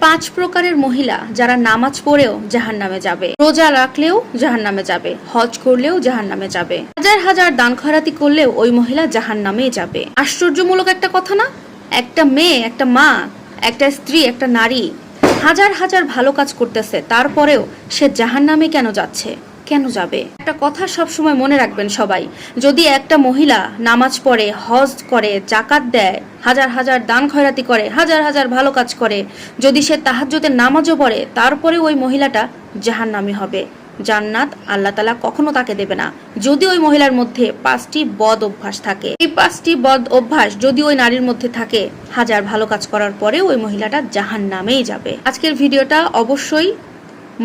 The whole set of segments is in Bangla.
পাঁচ প্রকারের মহিলা যারা নামাজ পড়েও জাহান নামে যাবে। রোজা রাখলেও জাহান নামে যাবে। হজ করলেও জাহান নামে যাবে। হাজার হাজার দান খারাতি করলেও ওই মহিলা জাহান নামেই যাবে। আশ্চর্যমূলক একটা কথা না? একটা মেয়ে, একটা মা, একটা স্ত্রী, একটা নারী হাজার হাজার ভালো কাজ করতেছে, তারপরেও সে জাহান নামে কেন যাচ্ছে? কেন যাবে? একটা কথা সব সময় মনে রাখবেন সবাই। যদি একটা মহিলা নামাজ পড়ে, হজ করে, জাকাত দেয়, হাজার হাজার দান খয়রাতি করে, হাজার হাজার ভালো কাজ করে, যদি সে তাহাজ্জুদের নামাজও পড়ে তারপরে ওই মহিলাটা জাহান্নামী হবে। জান্নাত আল্লাহ তালা কখনো তাকে দেবে না। যদি ওই মহিলার মধ্যে পাঁচটি বদ অভ্যাস থাকে, এই পাঁচটি বদ অভ্যাস যদি ওই নারীর মধ্যে থাকে, হাজার ভালো কাজ করার পরে ওই মহিলাটা জাহান নামেই যাবে। আজকের ভিডিওটা অবশ্যই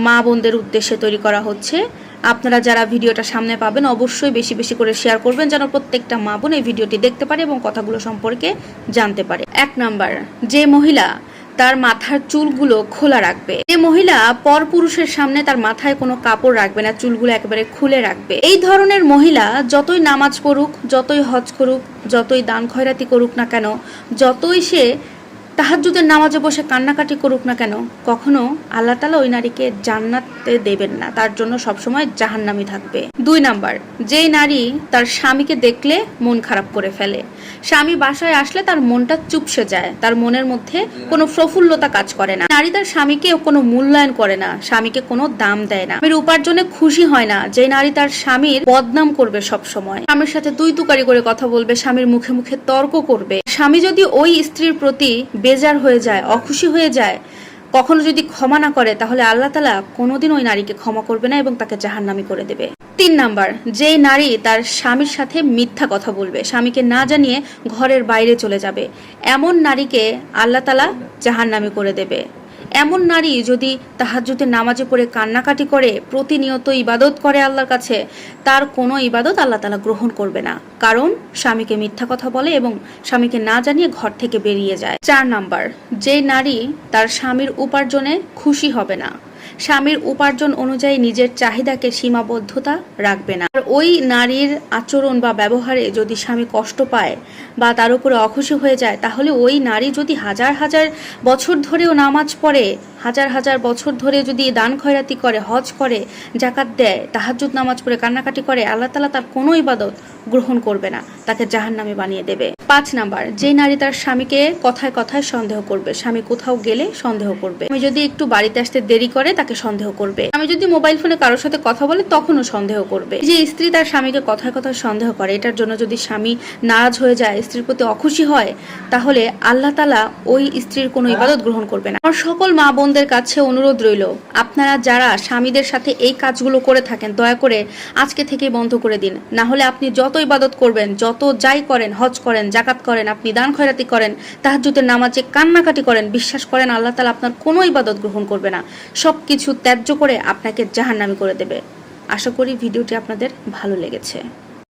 মা বোনদের উদ্দেশ্যে তৈরি করা হচ্ছে। আপনারা যারা ভিডিওটা সামনে পাবেন অবশ্যই বেশি বেশি করে শেয়ার করবেন যেন প্রত্যেকটা মা বোন এই ভিডিওটি দেখতে পারে এবং কথাগুলো সম্পর্কে জানতে পারে। এক নাম্বার, যে মহিলা তার মাথার চুলগুলো খোলা রাখবে। যে মহিলা পরপুরুষের সামনে তার মাথায় কোনো কাপড় রাখবে না, চুলগুলো একেবারে খুলে রাখবে। এই ধরনের মহিলা যতই নামাজ পড়ুক, যতই হজ করুক, যতই দান খয়রাতি করুক না কেন, যতই সে তাহাজ্জুদের নামাজে বসে কান্নাকাটি করুক না কেন, কখনো আল্লাহ তালা ওই নারীকে জান্নাতে দেবেন না। তার জন্য সবসময় জাহান্নামি থাকবে। দুই নাম্বার, যেই নারী তার স্বামীকে দেখলে মন খারাপ করে ফেলে। স্বামী বাসায় আসলে তার মনটা চুপসে যায়, তার মনের মধ্যে কোনো প্রফুল্লতা কাজ করে না। নারী তার স্বামীকে কোনো মূল্যায়ন করে না, স্বামীকে কোনো দাম দেয় না। স্বামীর উপার্জনে খুশি হয় না যে নারী তার স্বামীর বদনাম করবে সব সময় স্বামীর সাথে দুই তুকারি করে কথা বলবে, স্বামীর মুখে মুখে তর্ক করবে। স্বামী যদি ওই স্ত্রীর প্রতি বেজার হয়ে যায়, অখুশি হয়ে যায়, কখনো যদি ক্ষমা না করে, তাহলে আল্লাহ তালা কোনোদিন ওই নারীকে ক্ষমা করবে না এবং তাকে জাহান্নামি করে দেবে। তিন নাম্বার, যে নারী তার স্বামীর সাথে মিথ্যা কথা বলবে, স্বামীকে না জানিয়ে ঘরের বাইরে চলে যাবে, এমন নারীকে আল্লাহ তালা জাহান্নামি করে দেবে। এমন নারী যদি তাহাজ্জুদের নামাজে পড়ে কান্নাকাটি করে, প্রতিনিয়ত ইবাদত করে আল্লাহর কাছে, তার কোনো ইবাদত আল্লাহ তালা গ্রহণ করবে না। কারণ স্বামীকে মিথ্যা কথা বলে এবং স্বামীকে না জানিয়ে ঘর থেকে বেরিয়ে যায়। চার নাম্বার, যে নারী তার স্বামীর উপার্জনে খুশি হবে না। স্বামীর উপার্জন অনুযায়ী নিজের চাহিদাকে সীমাবদ্ধতা রাখবে না। আর ওই নারীর আচরণ বা ব্যবহারে যদি স্বামী কষ্ট পায় বা তার উপরে অখুশি হয়ে যায়, তাহলে ওই নারী যদি হাজার হাজার বছর ধরেও নামাজ পড়ে, হাজার হাজার বছর ধরে যদি দান খয়রাতি করে, হজ করে, জাকাত দেয়, তাহাজ্জুদ নামাজ পড়ে, কান্নাকাটি করে, আল্লাহ তালা তার কোনো ইবাদত গ্রহণ করবে না, তাকে জাহান্নামে বানিয়ে দেবে। পাঁচ নাম্বার যে নারী তার স্বামীকে কথায় কথায় সন্দেহ করবে, স্বামী কোথাও গেলে সন্দেহ করবে। আমি যদি একটু বাড়িতে আসতে দেরি করে, তাকে সন্দেহ করবে। আমি যদি মোবাইল ফোনে কারোর সাথে কথা বলে, তখনও সন্দেহ করবে। যে স্ত্রী তার স্বামীকে কথায় কথায় সন্দেহ করে, এটার জন্য যদি স্বামী নারাজ হয়ে যায়, স্ত্রীর প্রতি অখুশি হয়, তাহলে আল্লাহ তালা ওই স্ত্রীর কোনো ইবাদত গ্রহণ করবে না। আমার সকল মা বোনদের কাছে অনুরোধ রইল, আপনারা যারা স্বামীদের সাথে এই কাজগুলো করে থাকেন, দয়া করে আজকে থেকে বন্ধ করে দিন। না হলে আপনি যত ইবাদত করবেন, যত যাই করেন, হজ করেন জাকাত করেন, আপনি দান খয়রাতি করেন তাহাজুতের নামাজে কান্নাকাটি করেন, বিশ্বাস করেন, আল্লাহ তালা আপনার কোনো ইবাদত গ্রহণ করবে না। সব কিছু ত্যায্য করে আপনাকে জাহান্নামি করে দেবে। আশা করি ভিডিওটি আপনাদের ভালো লেগেছে।